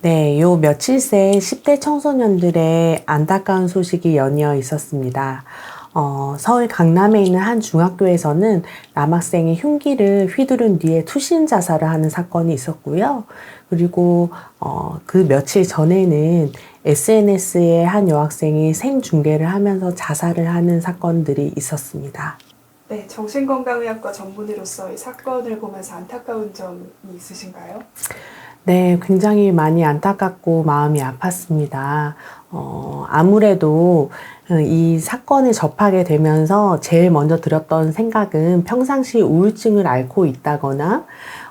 네, 요 며칠 새 10대 청소년들의 안타까운 소식이 연이어 있었습니다. 어, 서울 강남에 있는 한 중학교에서는 남학생이 흉기를 휘두른 뒤에 투신 자살을 하는 사건이 있었고요. 그리고 어, 그 며칠 전에는 SNS에 한 여학생이 생중계를 하면서 자살을 하는 사건들이 있었습니다. 네, 정신건강의학과 전문의로서 이 사건을 보면서 안타까운 점이 있으신가요? 네, 굉장히 많이 안타깝고 마음이 아팠습니다. 어, 아무래도 이 사건을 접하게 되면서 제일 먼저 들었던 생각은 평상시 우울증을 앓고 있다거나,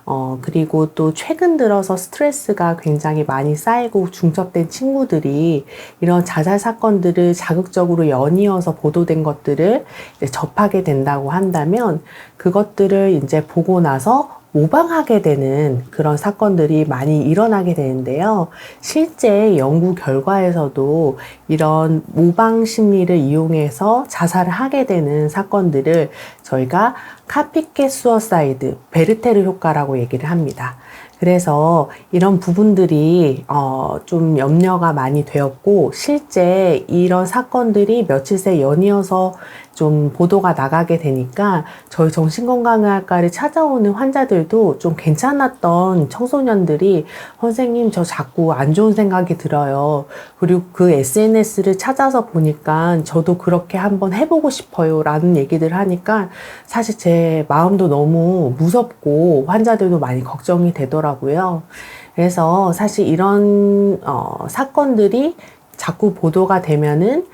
어, 그리고 또 최근 들어서 스트레스가 굉장히 많이 쌓이고 중첩된 친구들이 이런 자살 사건들을 자극적으로 연이어서 보도된 것들을 접하게 된다고 한다면 그것들을 이제 보고 나서 모방하게 되는 그런 사건들이 많이 일어나게 되는데요. 실제 연구 결과에서도 이런 모방 심리를 이용해서 자살을 하게 되는 사건들을 저희가 카피캣 수어사이드, 베르테르 효과라고 얘기를 합니다. 그래서 이런 부분들이 어, 좀 염려가 많이 되었고 실제 이런 사건들이 며칠 새 연이어서 좀 보도가 나가게 되니까 저희 정신건강의학과를 찾아오는 환자들도 좀 괜찮았던 청소년들이 선생님 저 자꾸 안 좋은 생각이 들어요. 그리고 그 SNS를 찾아서 보니까 저도 그렇게 한번 해보고 싶어요. 라는 얘기들 하니까 사실 제 마음도 너무 무섭고 환자들도 많이 걱정이 되더라고요. 그래서 사실 이런 어, 사건들이 자꾸 보도가 되면은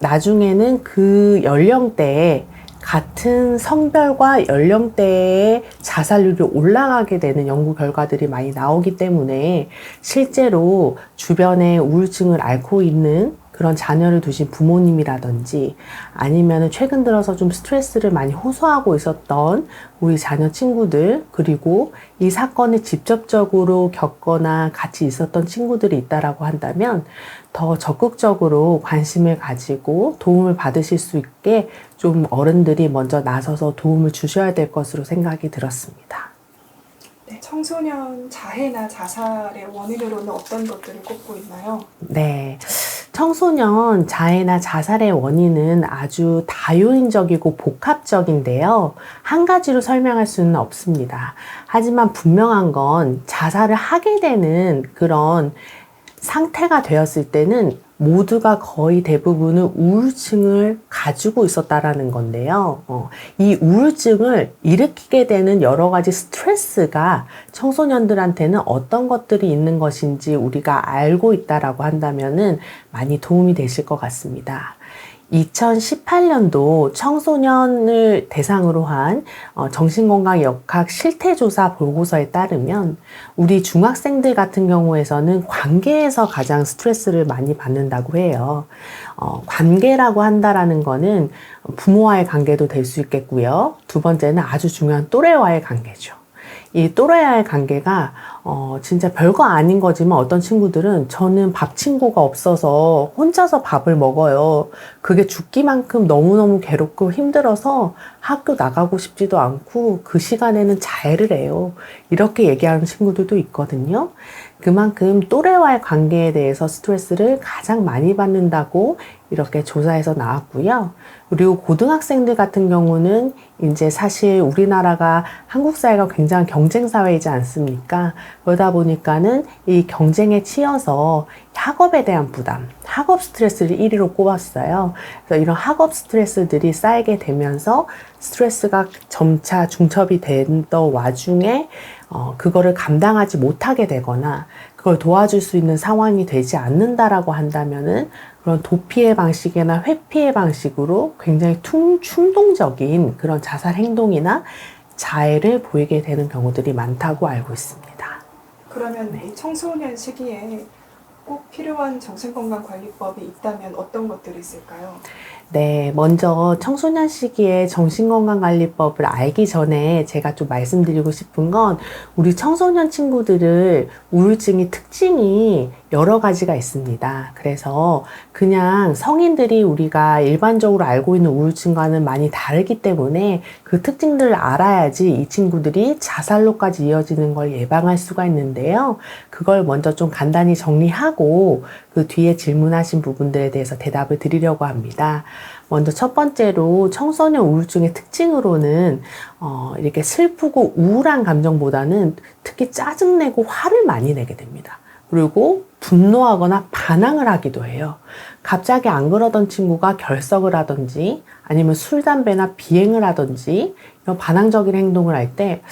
나중에는 그 연령대에 같은 성별과 연령대의 자살률이 올라가게 되는 연구 결과들이 많이 나오기 때문에 실제로 주변에 우울증을 앓고 있는 그런 자녀를 두신 부모님이라든지 아니면 최근 들어서 좀 스트레스를 많이 호소하고 있었던 우리 자녀 친구들 그리고 이 사건을 직접적으로 겪거나 같이 있었던 친구들이 있다라고 한다면 더 적극적으로 관심을 가지고 도움을 받으실 수 있게 좀 어른들이 먼저 나서서 도움을 주셔야 될 것으로 생각이 들었습니다. 네, 청소년 자해나 자살의 원인으로는 어떤 것들을 꼽고 있나요? 네. 청소년 자해나 자살의 원인은 아주 다요인적이고 복합적인데요. 한 가지로 설명할 수는 없습니다. 하지만 분명한 건 자살을 하게 되는 그런 상태가 되었을 때는 모두가 거의 대부분은 우울증을 가지고 있었다라는 건데요. 어, 이 우울증을 일으키게 되는 여러 가지 스트레스가 청소년들한테는 어떤 것들이 있는 것인지 우리가 알고 있다라고 한다면은 많이 도움이 되실 것 같습니다. 2018년도 청소년을 대상으로 한 어, 정신건강 역학 실태조사 보고서에 따르면 우리 중학생들 같은 경우에서는 관계에서 가장 스트레스를 많이 받는다고 해요. 어, 관계라고 한다라는 거는 부모와의 관계도 될 수 있겠고요. 두 번째는 아주 중요한 또래와의 관계죠. 이 또래와의 관계가 어, 진짜 별거 아닌 거지만 어떤 친구들은 저는 밥 친구가 없어서 혼자서 밥을 먹어요. 그게 죽기만큼 너무너무 괴롭고 힘들어서 학교 나가고 싶지도 않고 그 시간에는 자해를 해요. 이렇게 얘기하는 친구들도 있거든요. 그만큼 또래와의 관계에 대해서 스트레스를 가장 많이 받는다고 이렇게 조사에서 나왔고요. 그리고 고등학생들 같은 경우는 이제 사실 우리나라가 한국 사회가 굉장히 경쟁 사회이지 않습니까? 그러다 보니까는 이 경쟁에 치여서 학업에 대한 부담, 학업 스트레스를 1위로 꼽았어요. 그래서 이런 학업 스트레스들이 쌓이게 되면서 스트레스가 점차 중첩이 된 와중에 어, 그거를 감당하지 못하게 되거나 그걸 도와줄 수 있는 상황이 되지 않는다라고 한다면은 그런 도피의 방식이나 회피의 방식으로 굉장히 퉁, 충동적인 그런 자살 행동이나 자해를 보이게 되는 경우들이 많다고 알고 있습니다. 그러면 이 청소년 시기에 꼭 필요한 정신건강관리법이 있다면 어떤 것들이 있을까요? 네, 먼저 청소년 시기에 정신건강관리법을 알기 전에 제가 좀 말씀드리고 싶은 건 우리 청소년 친구들을 우울증이 특징이 여러 가지가 있습니다. 그래서 그냥 성인들이 우리가 일반적으로 알고 있는 우울증과는 많이 다르기 때문에 그 특징들을 알아야지 이 친구들이 자살로까지 이어지는 걸 예방할 수가 있는데요. 그걸 먼저 좀 간단히 정리하고 그 뒤에 질문하신 부분들에 대해서 대답을 드리려고 합니다. 먼저 첫 번째로 청소년 우울증의 특징으로는 어, 이렇게 슬프고 우울한 감정보다는 특히 짜증내고 화를 많이 내게 됩니다. 그리고 분노하거나 반항을 하기도 해요. 갑자기 안 그러던 친구가 결석을 하든지 아니면 술, 담배나 비행을 하든지 이런 반항적인 행동을 할 때,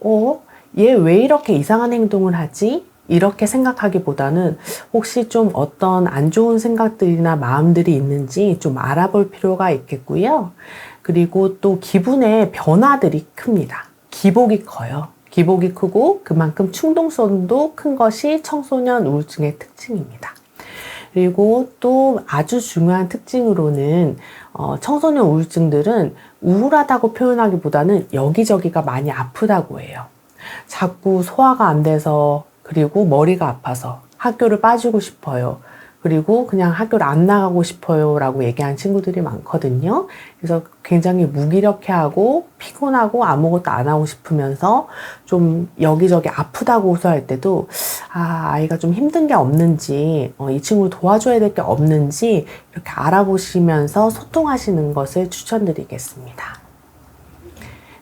어, 얘 왜 이렇게 이상한 행동을 하지? 이렇게 생각하기보다는 혹시 좀 어떤 안 좋은 생각들이나 마음들이 있는지 좀 알아볼 필요가 있겠고요. 그리고 또 기분의 변화들이 큽니다. 기복이 커요. 기복이 크고 그만큼 충동성도 큰 것이 청소년 우울증의 특징입니다. 그리고 또 아주 중요한 특징으로는 어, 청소년 우울증들은 우울하다고 표현하기보다는 여기저기가 많이 아프다고 해요. 자꾸 소화가 안 돼서 그리고 머리가 아파서 학교를 빠지고 싶어요. 그리고 그냥 학교를 안 나가고 싶어요 라고 얘기하는 친구들이 많거든요. 그래서 굉장히 무기력해하고 피곤하고 아무것도 안 하고 싶으면서 좀 여기저기 아프다고 호소할 때도 아, 아이가 좀 힘든 게 없는지, 어, 이 친구를 도와줘야 될 게 없는지 이렇게 알아보시면서 소통하시는 것을 추천드리겠습니다.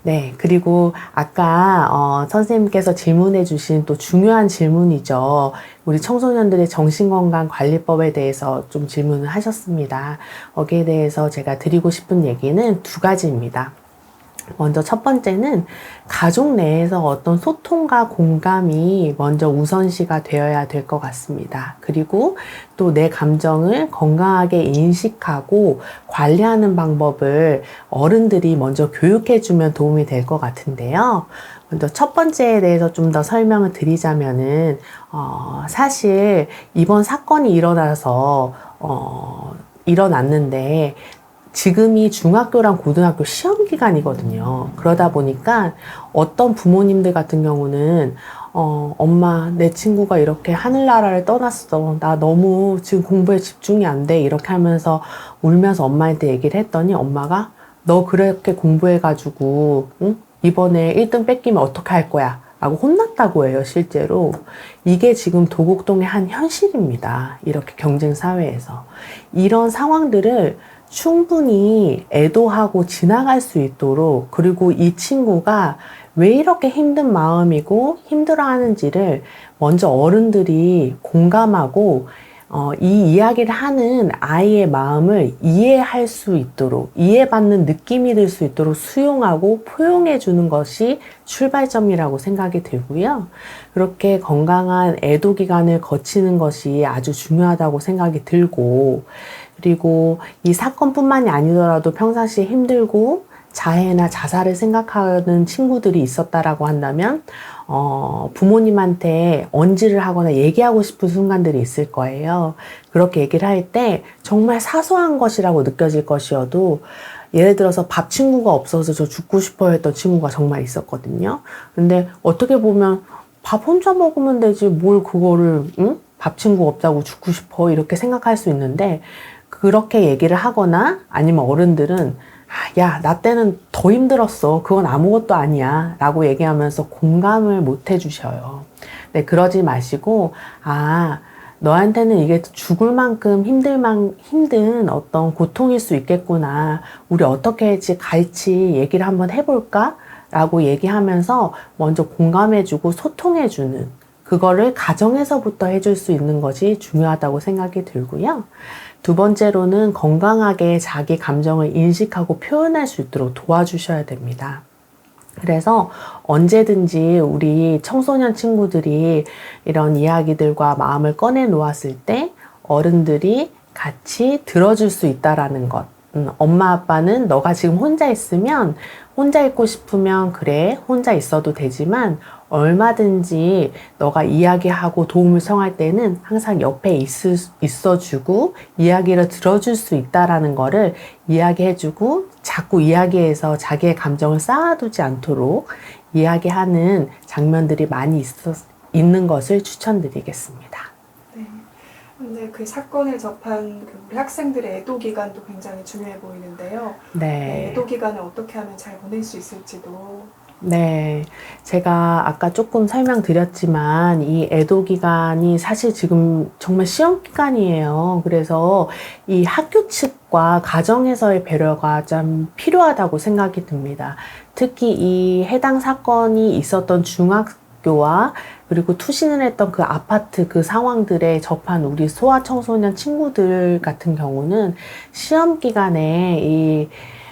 네, 그리고 아까 어, 선생님께서 질문해 주신 또 중요한 질문이죠. 우리 청소년들의 정신건강 관리법에 대해서 좀 질문을 하셨습니다. 거기에 대해서 제가 드리고 싶은 얘기는 두 가지입니다. 먼저 첫 번째는 가족 내에서 어떤 소통과 공감이 먼저 우선시가 되어야 될 것 같습니다. 그리고 또 내 감정을 건강하게 인식하고 관리하는 방법을 어른들이 먼저 교육해주면 도움이 될 것 같은데요. 먼저 첫 번째에 대해서 좀 더 설명을 드리자면은, 어, 사실 이번 사건이 일어나서, 어, 일어났는데, 지금이 중학교랑 고등학교 시험 기간이거든요. 그러다 보니까 어떤 부모님들 같은 경우는 어, 엄마, 내 친구가 이렇게 하늘나라를 떠났어. 나 너무 지금 공부에 집중이 안 돼. 이렇게 하면서 울면서 엄마한테 얘기를 했더니 엄마가 너 그렇게 공부해가지고, 응? 이번에 1등 뺏기면 어떻게 할 거야? 라고 혼났다고 해요, 실제로. 이게 지금 도곡동의 한 현실입니다. 이렇게 경쟁 사회에서. 이런 상황들을 충분히 애도하고 지나갈 수 있도록 그리고 이 친구가 왜 이렇게 힘든 마음이고 힘들어 하는지를 먼저 어른들이 공감하고 어, 이 이야기를 하는 아이의 마음을 이해할 수 있도록, 이해받는 느낌이 들 수 있도록 수용하고 포용해 주는 것이 출발점이라고 생각이 들고요. 그렇게 건강한 애도 기간을 거치는 것이 아주 중요하다고 생각이 들고, 그리고 이 사건뿐만이 아니더라도 평상시에 힘들고 자해나 자살을 생각하는 친구들이 있었다라고 한다면 어, 부모님한테 언지를 하거나 얘기하고 싶은 순간들이 있을 거예요. 그렇게 얘기를 할 때 정말 사소한 것이라고 느껴질 것이어도 예를 들어서 밥 친구가 없어서 저 죽고 싶어 했던 친구가 정말 있었거든요. 근데 어떻게 보면 밥 혼자 먹으면 되지 뭘 그거를 응? 밥 친구 없다고 죽고 싶어 이렇게 생각할 수 있는데 그렇게 얘기를 하거나 아니면 어른들은 아, 야, 나 때는 더 힘들었어. 그건 아무것도 아니야. 라고 얘기하면서 공감을 못 해주셔요. 네, 그러지 마시고, 아, 너한테는 이게 죽을 만큼 힘들만, 힘든 어떤 고통일 수 있겠구나. 우리 어떻게 할지 같이 얘기를 한번 해볼까? 라고 얘기하면서 먼저 공감해주고 소통해주는, 그거를 가정에서부터 해줄 수 있는 것이 중요하다고 생각이 들고요. 두 번째로는 건강하게 자기 감정을 인식하고 표현할 수 있도록 도와주셔야 됩니다. 그래서 언제든지 우리 청소년 친구들이 이런 이야기들과 마음을 꺼내 놓았을 때 어른들이 같이 들어줄 수 있다라는 것. 음, 엄마 아빠는 너가 지금 혼자 있으면 혼자 있고 싶으면 그래 혼자 있어도 되지만 얼마든지 너가 이야기하고 도움을 청할 때는 항상 옆에 있을, 있어주고 이야기를 들어줄 수 있다라는 거를 이야기해주고 자꾸 이야기해서 자기의 감정을 쌓아두지 않도록 이야기하는 장면들이 많이 있어, 있는 것을 추천드리겠습니다. 네. 근데 그 사건을 접한 그 우리 학생들의 애도 기간도 굉장히 중요해 보이는데요. 네, 네. 애도 기간을 어떻게 하면 잘 보낼 수 있을지도 네. 제가 아까 조금 설명드렸지만 이 애도 기간이 사실 지금 정말 시험 기간이에요. 그래서 이 학교 측과 가정에서의 배려가 좀 필요하다고 생각이 듭니다. 특히 이 해당 사건이 있었던 중학교와 그리고 투신을 했던 그 아파트 그 상황들에 접한 우리 소아 청소년 친구들 같은 경우는 시험 기간에 이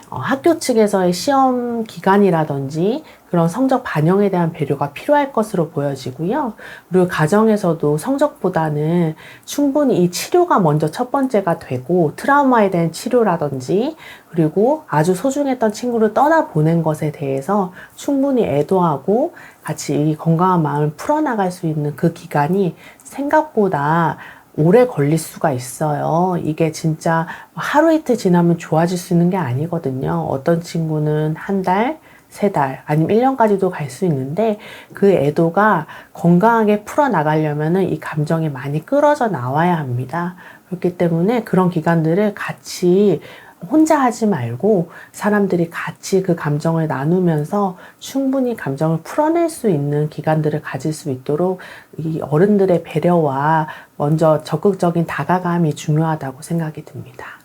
어, 학교 측에서의 시험 기간이라든지 그런 성적 반영에 대한 배려가 필요할 것으로 보여지고요. 그리고 가정에서도 성적보다는 충분히 이 치료가 먼저 첫 번째가 되고 트라우마에 대한 치료라든지 그리고 아주 소중했던 친구를 떠나보낸 것에 대해서 충분히 애도하고 같이 이 건강한 마음을 풀어나갈 수 있는 그 기간이 생각보다 오래 걸릴 수가 있어요. 이게 진짜 하루 이틀 지나면 좋아질 수 있는 게 아니거든요. 어떤 친구는 한 달, 세 달, 아니면 1년까지도 갈 수 있는데 그 애도가 건강하게 풀어나가려면은 이 감정이 많이 끌어져 나와야 합니다. 그렇기 때문에 그런 기간들을 같이 혼자 하지 말고 사람들이 같이 그 감정을 나누면서 충분히 감정을 풀어낼 수 있는 기간들을 가질 수 있도록 이 어른들의 배려와 먼저 적극적인 다가감이 중요하다고 생각이 듭니다.